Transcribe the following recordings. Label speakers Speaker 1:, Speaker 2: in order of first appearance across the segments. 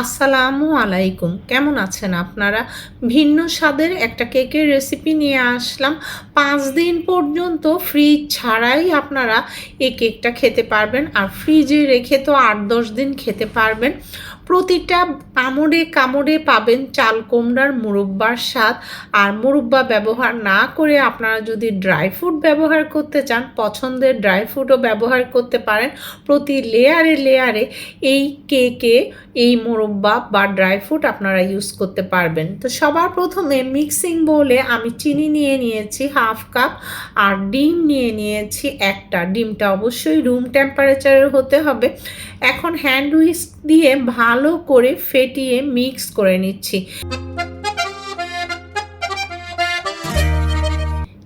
Speaker 1: আসসালামু আলাইকুম। কেমন আছেন আপনারা? ভিন্ন স্বাদের একটা কেকের রেসিপি নিয়ে আসলাম। পাঁচ দিন পর্যন্ত ফ্রিজ ছাড়াই আপনারা এই কেকটা খেতে পারবেন। আর ফ্রিজে রেখে তো আট দশ দিন খেতে পারবেন। প্রতিটা কামড়ে কামড়ে পাবেন চাল কোমড়ার মুরব্বার স্বাদ। আর মুরব্বা ব্যবহার না করে আপনারা যদি ড্রাই ফ্রুট ব্যবহার করতে চান, পছন্দের ড্রাই ফ্রুটও ব্যবহার করতে পারেন। প্রতি লেয়ারে লেয়ারে এই কেকে এই মোরব্বা বা ড্রাই ফ্রুট আপনারা ইউজ করতে পারবেন। তো সবার প্রথমে মিক্সিং বলে আমি চিনি নিয়ে নিয়েছি হাফ কাপ, আর ডিম নিয়ে নিয়েছি একটা। ডিমটা অবশ্যই রুম টেম্পারেচারের হতে হবে। এখন হ্যান্ড উইস্ক দিয়ে ভালো করে ফেটিয়ে মিক্স করে নিচ্ছি।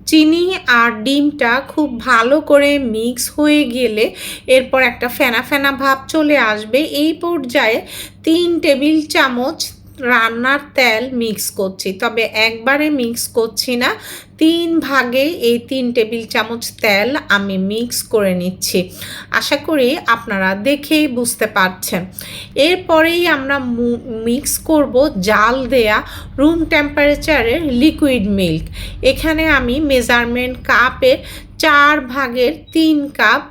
Speaker 1: চিনি আর ডিমটা খুব ভালো করে মিক্স হয়ে গেলে এরপর একটা ফেনা ফেনা ভাব চলে আসবে। এই পর্যায়ে তিন টেবিল চামচ রান্নার তেল মিক্স করছি। তবে একবারে মিক্স করছি না, তিন ভাগে এই তিন টেবিল চামচ তেল আমি মিক্স করে নিচ্ছি। আশা করি আপনারা দেখেই বুঝতে পারছেন। এরপরেই আমরা মিক্স করব জাল দেয়া রুম টেম্পারেচারের লিকুইড মিল্ক এখানে আমি মেজারমেন্ট কাপের চার ভাগের তিন কাপ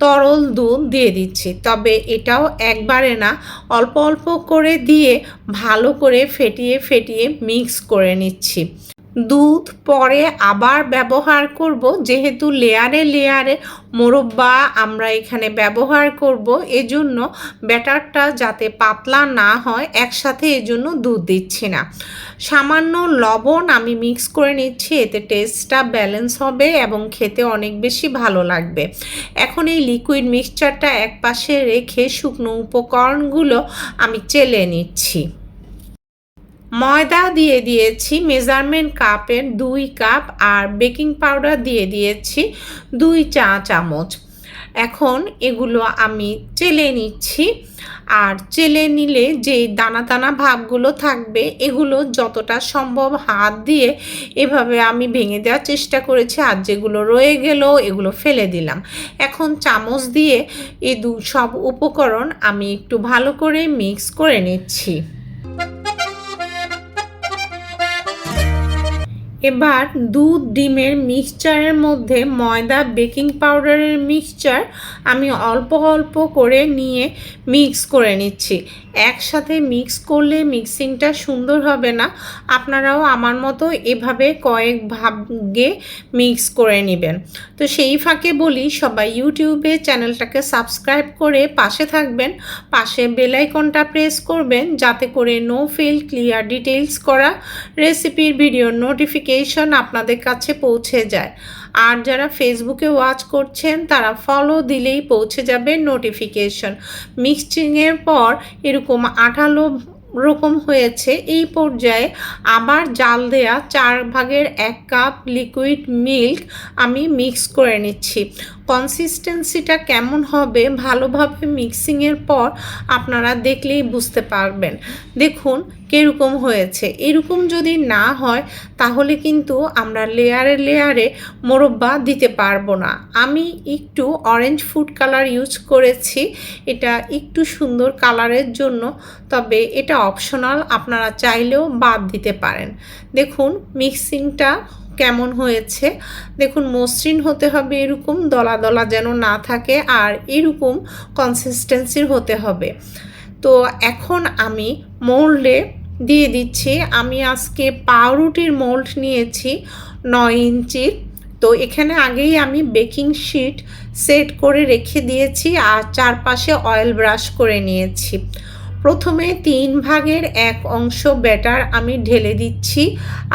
Speaker 1: তরল দুধ দিয়ে দিচ্ছি। তবে এটাও একবারে না, অল্প অল্প করে দিয়ে ভালো করে ফেটিয়ে ফেটিয়ে মিক্স করে নিচ্ছি। দুধ পরে আবার ব্যবহার করব। যেহেতু লেয়ারে লেয়ারে মোরব্বা আমরা এখানে ব্যবহার করব, এজন্য ব্যাটারটা যাতে পাতলা না হয়, একসাথে এজন্য দুধ দিচ্ছি না। সামান্য লবণ আমি মিক্স করে নিচ্ছি, এতে টেস্টটা ব্যালেন্স হবে এবং খেতে অনেক বেশি ভালো লাগবে। এখন এই লিকুইড মিক্সচারটা এক পাশে রেখে শুকনো উপকরণগুলো আমি চেলে নিচ্ছি। ময়দা দিয়ে দিয়েছি, মেজারমেন্ট কাপের দুই কাপ আর বেকিং পাউডার দিয়ে দিয়েছি দুই চা চামচ। এখন এগুলো আমি চেলে নিচ্ছি আর চেলে নিলে যে দানা দানা ভাবগুলো থাকবে, এগুলো যতটা সম্ভব হাত দিয়ে এভাবে আমি ভেঙে দেওয়ার চেষ্টা করেছি আর যেগুলো রয়ে গেল এগুলো ফেলে দিলাম। এখন চামচ দিয়ে এই দু সব উপকরণ আমি একটু ভালো করে মিক্স করে নিচ্ছি। এবার দুধ, ডিমের মিক্সচারের মধ্যে ময়দা, বেকিং পাউডারের মিক্সচার আমি অল্প অল্প করে নিয়ে মিক্স করে নিচ্ছি। একসাথে মিক্স করলে মিক্সিংটা সুন্দর হবে না। আপনারাও আমার মতো এভাবে কয়েক ভাগে মিক্স করে নেবেন। তো সেই ফাঁকে বলি, সবাই ইউটিউবে চ্যানেলটাকে সাবস্ক্রাইব করে পাশে থাকবেন। পাশে বেলাইকনটা প্রেস করবেন, যাতে করে নো ফেল ক্লিয়ার ডিটেলস করা রেসিপির ভিডিও নোটিফিকেশন আপনাদের কাছে পৌঁছে যায়। আর যারা ফেসবুকে ওয়াচ করছেন, তারা ফলো দিলেই পৌঁছে যাবে নোটিফিকেশন মিক্সিংয়ের পর এরকম আঠালো রকম হয়েছে। এই পর্যায়ে আবার জাল দেয়া চার ভাগের এক কাপ লিকুইড মিল্ক আমি মিক্স করে নিচ্ছি। কনসিস্টেন্সিটা কেমন হবে ভালোভাবে মিক্সিংয়ের পর আপনারা দেখলেই বুঝতে পারবেন। দেখুন কীরকম হয়েছে। এরকম যদি না হয়, তাহলে কিন্তু আমরা লেয়ারে লেয়ারে মোরব্বা দিতে পারব না। আমি একটু অরেঞ্জ ফুড কালার ইউজ করেছি। এটা একটু সুন্দর কালারের জন্য, তবে এটা অপশনাল আপনারা চাইলেও বাদ দিতে পারেন। দেখুন মিক্সিংটা কেমন হয়েছে? দেখুন, মসৃণ হতে হবে এরকম, দলা দলা যেন না থাকে, আর এরকম কনসিস্টেন্সির হতে হবে। তো এখন আমি মোল্ডে দিয়ে দিচ্ছি। আমি আজকে পাউরুটির মোল্ড নিয়েছি নয় ইঞ্চির। তো এখানে আগেই আমি বেকিং শিট সেট করে রেখে দিয়েছি, আর চারপাশে অয়েল ব্রাশ করে নিয়েছি। প্রথমে তিন ভাগের এক অংশ ব্যাটার আমি ঢেলে দিচ্ছি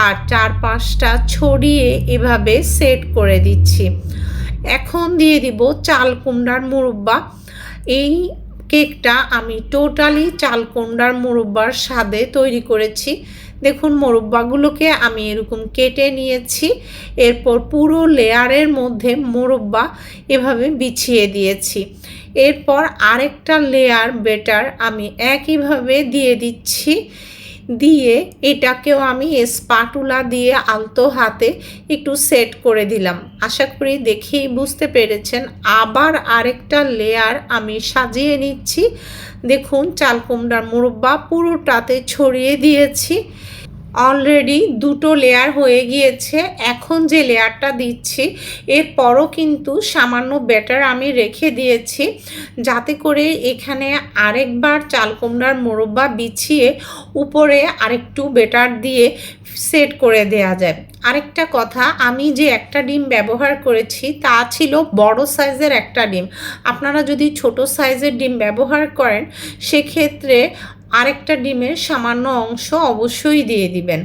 Speaker 1: আর চার পাঁচটা ছড়িয়ে এভাবে সেট করে দিচ্ছি। এখন দিয়ে দিব চাল কুমড়ার মুরব্বা। এই কেকটা আমি টোটালি চালকোন্ডার মোরব্বার স্বাদে তৈরি করেছি। দেখুন, মোরব্বাগুলোকে আমি এরকম কেটে নিয়েছি। এরপর পুরো লেয়ারের মধ্যে মোরব্বা এভাবে বিছিয়ে দিয়েছি। এরপর আরেকটা লেয়ার বেটার আমি একইভাবে দিয়ে দিচ্ছি। দিয়ে এটাকেও আমি স্পাটুলা দিয়ে আলতো হাতে একটু সেট করে দিলাম। আশা করি দেখেই বুঝতে পেরেছেন। আবার আরেকটা লেয়ার আমি সাজিয়ে নিচ্ছি। দেখুন, চাল কুমড়ার মুরব্বা পুরোটাতে ছড়িয়ে দিয়েছি। অলরেডি দুটো লেয়ার হয়ে গিয়েছে। এখন যে লেয়ারটা দিচ্ছি, এরপরও কিন্তু সামান্য ব্যাটার আমি রেখে দিয়েছি। যাতে করে এখানে আরেকবার চাল কুমড়ার মোরব্বা বিছিয়ে উপরে আরেকটু বেটার দিয়ে সেট করে দেয়া যায়। আরেকটা কথা, আমি যে একটা ডিম ব্যবহার করেছি, তা ছিল বড় সাইজের একটা ডিম। আপনারা যদি ছোট সাইজের ডিম ব্যবহার করেন, সেক্ষেত্রে আরেকটা ডিমের সামান্য অংশ অবশ্যই দিয়ে দিবেন।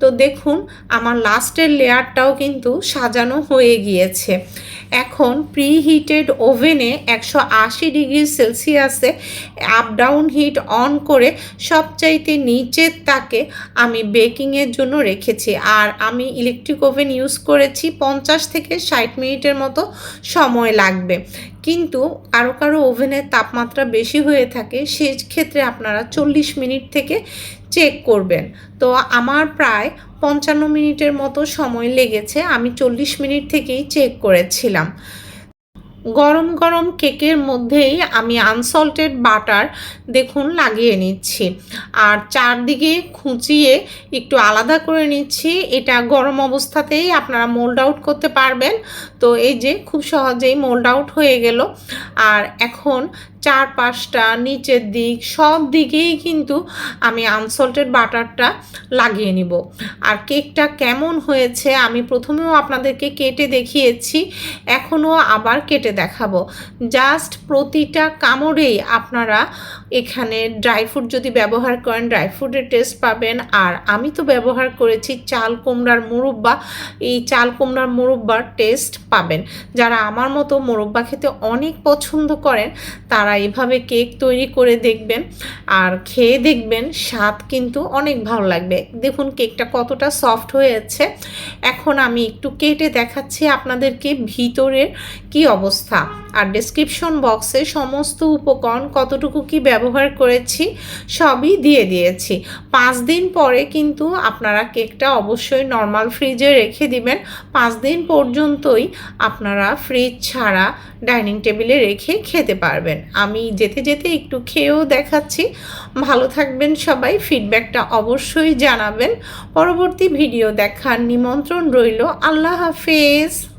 Speaker 1: তো দেখুন, আমার লাস্টের লেয়ারটাও কিন্তু সাজানো হয়ে গিয়েছে। এখন প্রিহিটেড ওভেনে একশো আশি ডিগ্রি সেলসিয়াসে আপ ডাউন হিট অন করে সবচাইতে নিচের তাকে আমি বেকিংয়ের জন্য রেখেছি। আর আমি ইলেকট্রিক ওভেন ইউজ করেছি পঞ্চাশ থেকে ষাট মিনিটের মতো সময় লাগবে। কিন্তু কারও কারও ওভেনের তাপমাত্রা বেশি হয়ে থাকে, সেক্ষেত্রে আপনারা চল্লিশ মিনিট থেকে চেক করবেন। তো আমার প্রায় পঞ্চান্ন মিনিটের মতো সময় লেগেছে, আমি চল্লিশ মিনিট থেকেই চেক করেছিলাম। গরম গরম কেকের মধ্যেই আমি আনসল্টেড বাটার দেখুন লাগিয়ে নিচ্ছি। আর চারদিকে খুঁচিয়ে একটু আলাদা করে নিচ্ছি, এটা গরম অবস্থাতেই আপনারা মোল্ড আউট করতে পারবেন। তো এই যে খুব সহজেই মোল্ড আউট হয়ে গেল। আর এখন চার পাঁচটা নিচের দিক, সব দিকেই কিন্তু আমি আনসল্টেড বাটারটা লাগিয়ে নিব। আর কেকটা কেমন হয়েছে আমি প্রথমেও আপনাদেরকে কেটে দেখিয়েছি, এখনও আবার কেটে দেখাবো। জাস্ট প্রতিটা কামড়েই আপনারা এখানে ড্রাই ফ্রুট যদি ব্যবহার করেন ড্রাই ফ্রুটের টেস্ট পাবেন। আর আমি তো ব্যবহার করেছি চাল কুমড়ার মুরব্বা। এই চাল কুমড়ার মুরব্বার টেস্ট পাবেন। যারা আমার মতো মোরব্বা খেতে অনেক পছন্দ করেন, তারা এভাবে কেক তৈরি করে দেখবেন আর খেয়ে দেখবেন স্বাদ কিন্তু অনেক ভালো লাগবে। দেখুন কেকটা কতটা সফট হয়েছে। এখন আমি একটু কেটে দেখাচ্ছি আপনাদেরকে ভিতরের কি অবস্থা। আর ডেসক্রিপশন বক্সে সমস্ত উপকরণ কতটুকু কি ব্যবহার করেছি, সবই দিয়ে দিয়েছি। পাঁচ দিন পরে কিন্তু আপনারা কেকটা অবশ্যই নর্মাল ফ্রিজে রেখে দিবেন। পাঁচ দিন পর্যন্তই আপনারা ফ্রিজ ছাড়া ডাইনিং টেবিলে রেখে খেতে পারবেন। আমি যেতে যেতে একটু খেয়েও দেখাচ্ছি। ভালো থাকবেন সবাই ফিডব্যাকটা অবশ্যই জানাবেন। পরবর্তী ভিডিও দেখার নিমন্ত্রণ রইল। আল্লাহ হাফেজ।